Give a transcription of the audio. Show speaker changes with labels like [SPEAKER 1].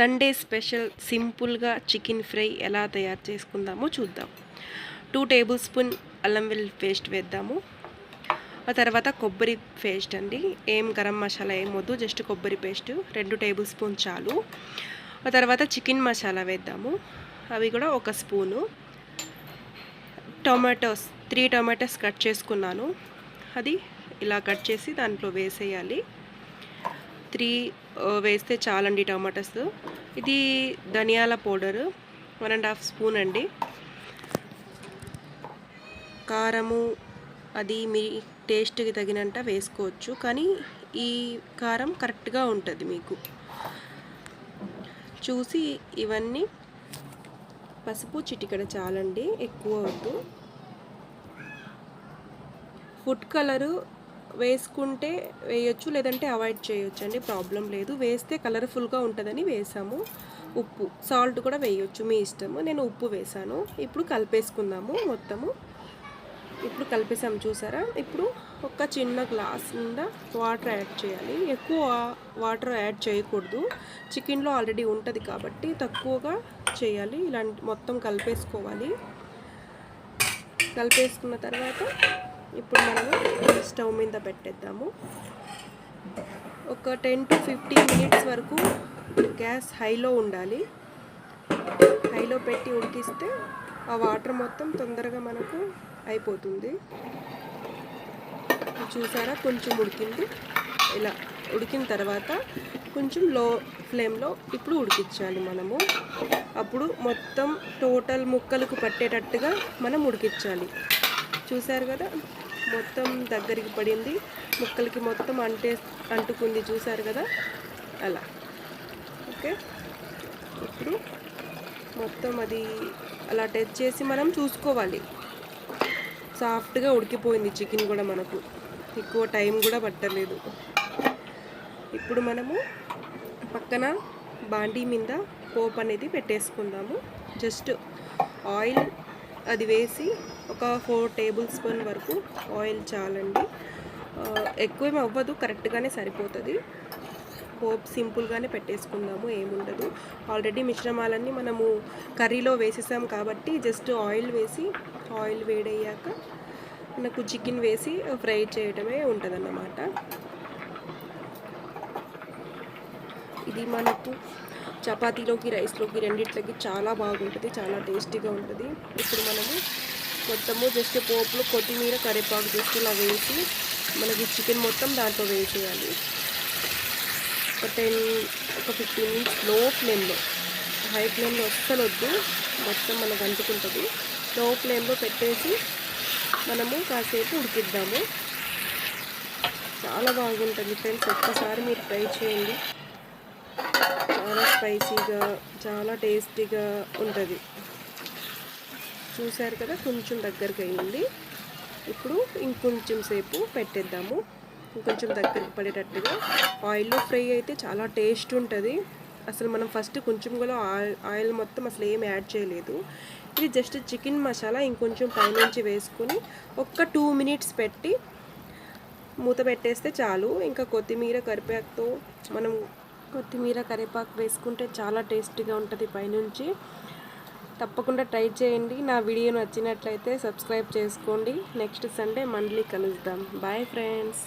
[SPEAKER 1] Sunday special సింపుల్గా chicken fry ఎలా తయారు చేసుకుందామో చూద్దాం. టూ టేబుల్ స్పూన్ అల్లం వెల్లుల్లి పేస్ట్ వేద్దాము. ఆ తర్వాత కొబ్బరి పేస్ట్ అండి. ఏం గరం మసాలా ఏం వద్దు జస్ట్ కొబ్బరి పేస్ట్ రెండు టేబుల్ స్పూన్ చాలు. ఆ తర్వాత చికెన్ మసాలా వేద్దాము. అవి కూడా ఒక spoon. Tomatoes three tomatoes cut చేసుకున్నాను. అది ఇలా కట్ చేసి దాంట్లో వేసేయాలి. త్రీ వేస్తే చాలండి టమాటాస్. ఇది ధనియాల powder one and half spoon అండి. కారము అది మీ టేస్ట్కి తగినంత వేసుకోవచ్చు కానీ ఈ కారం కరెక్ట్గా ఉంటుంది మీకు. చూసి ఇవన్నీ పసుపు చిటికడ చాలండి ఎక్కువ వద్దు. ఫుడ్ కలరు వేసుకుంటే వేయొచ్చు లేదంటే అవాయిడ్ చేయొచ్చు అండి. ప్రాబ్లం లేదు. వేస్తే కలర్ఫుల్గా ఉంటుందని వేసాము. ఉప్పు సాల్ట్ కూడా వేయొచ్చు మీ ఇష్టము. నేను ఉప్పు వేసాను. ఇప్పుడు కలిపేసుకుందాము మొత్తము. ఇప్పుడు కలిపేసాము చూసారా? ఇప్పుడు ఒక చిన్న గ్లాస్ నిండా వాటర్ యాడ్ చేయాలి. ఎక్కువ వాటర్ యాడ్ చేయకూడదు. చికెన్లో ఆల్రెడీ ఉంటుంది కాబట్టి తక్కువగా చేయాలి. ఇలాంటి మొత్తం కలిపేసుకోవాలి. కలిపేసుకున్న తర్వాత ఇప్పుడు మనము స్టవ్ మీద పెట్టేద్దాము. ఒక టెన్ టు ఫిఫ్టీన్ మినిట్స్ వరకు గ్యాస్ హైలో ఉండాలి. హైలో పెట్టి ఉడికిస్తే ఆ వాటర్ మొత్తం తొందరగా మనకు అయిపోతుంది. చూసారా? కొంచెం ఉడికింది. ఇలా ఉడికిన తర్వాత కొంచెం లో ఫ్లేమ్లో ఇప్పుడు ఉడికించాలి మనము. అప్పుడు మొత్తం టోటల్ ముక్కలకు పట్టేటట్టుగా మనం ఉడికించాలి. చూసారు కదా? మొత్తం దగ్గరికి పడింది. ముక్కలకి మొత్తం అంటే అంటుకుంది చూసారు కదా? అలా. ఓకే. ఇప్పుడు మొత్తం అది అలా టచ్ చేసి మనం చూసుకోవాలి. సాఫ్ట్గా ఉడికిపోయింది చికెన్ కూడా మనకు. ఎక్కువ టైం కూడా పట్టలేదు. ఇప్పుడు మనము పక్కన బాండీ మీద పోప్ అనేది పెట్టేసుకుందాము. జస్ట్ ఆయిల్ అది వేసి ఒక ఫోర్ టేబుల్ స్పూన్ వరకు ఆయిల్ చాలండి. ఎక్కువేమి అవ్వదు కరెక్ట్గానే సరిపోతుంది. పోప్ సింపుల్గానే పెట్టేసుకుందాము ఏముండదు. ఆల్రెడీ మిశ్రమాలన్నీ మనము కర్రీలో వేసేసాం కాబట్టి జస్ట్ ఆయిల్ వేసి ఆయిల్ వేడయ్యాక మనకు చికెన్ వేసి ఫ్రై చేయడమే ఉంటుందన్నమాట. ఇది మనకు చపాతీలోకి రైస్లోకి రెండిట్లకి చాలా బాగుంటుంది చాలా టేస్టీగా ఉంటుంది. ఇప్పుడు మనము మొత్తము జస్ట్ పోపులు కొత్తిమీర కరివేపాకు జస్ట్ ఇలా వేసి మనకి చికెన్ మొత్తం దాంట్లో వేసేయాలి. ఒక టెన్ ఒక ఫిఫ్టీన్ మినిట్స్లో ఫ్లేమ్లో. హై ఫ్లేమ్లో అస్సలు వద్దు. మొత్తం మనకు అంటుకుంటుంది. లో ఫ్లేమ్లో పెట్టేసి మనము కాసేపు ఉడికిద్దాము. చాలా బాగుంటుంది ఫ్రెండ్స్. ఒక్కసారి మీరు ట్రై చేయండి. చాలా స్పైసీగా చాలా టేస్టీగా ఉంటుంది. చూశారు కదా కొంచెం దగ్గరకు అయింది ఇప్పుడు ఇంకొంచెం సేపు పెట్టేద్దాము. ఇంకొంచెం దగ్గరకు పడేటట్టుగా ఆయిల్లో ఫ్రై అయితే చాలా టేస్ట్ ఉంటుంది. అసలు మనం ఫస్ట్ కొంచెం కూడా ఆయిల్ ఆయిల్ మొత్తం అసలు ఏం యాడ్ చేయలేదు. ఇది జస్ట్ చికెన్ మసాలా ఇంకొంచెం పైనుంచి వేసుకొని ఒక్క టూ మినిట్స్ పెట్టి మూత పెట్టేస్తే చాలు. ఇంకా కొత్తిమీర కరివేపాకుతో మనం కొత్తిమీర కరివేపాకు వేసుకుంటే చాలా టేస్టీగా ఉంటుంది పైనుంచి. తప్పకుండా ట్రై చేయండి. నా వీడియో నచ్చినట్లయితే సబ్స్క్రైబ్ చేసుకోండి. నెక్స్ట్ సండే మళ్ళీ కలుద్దాం. Bye friends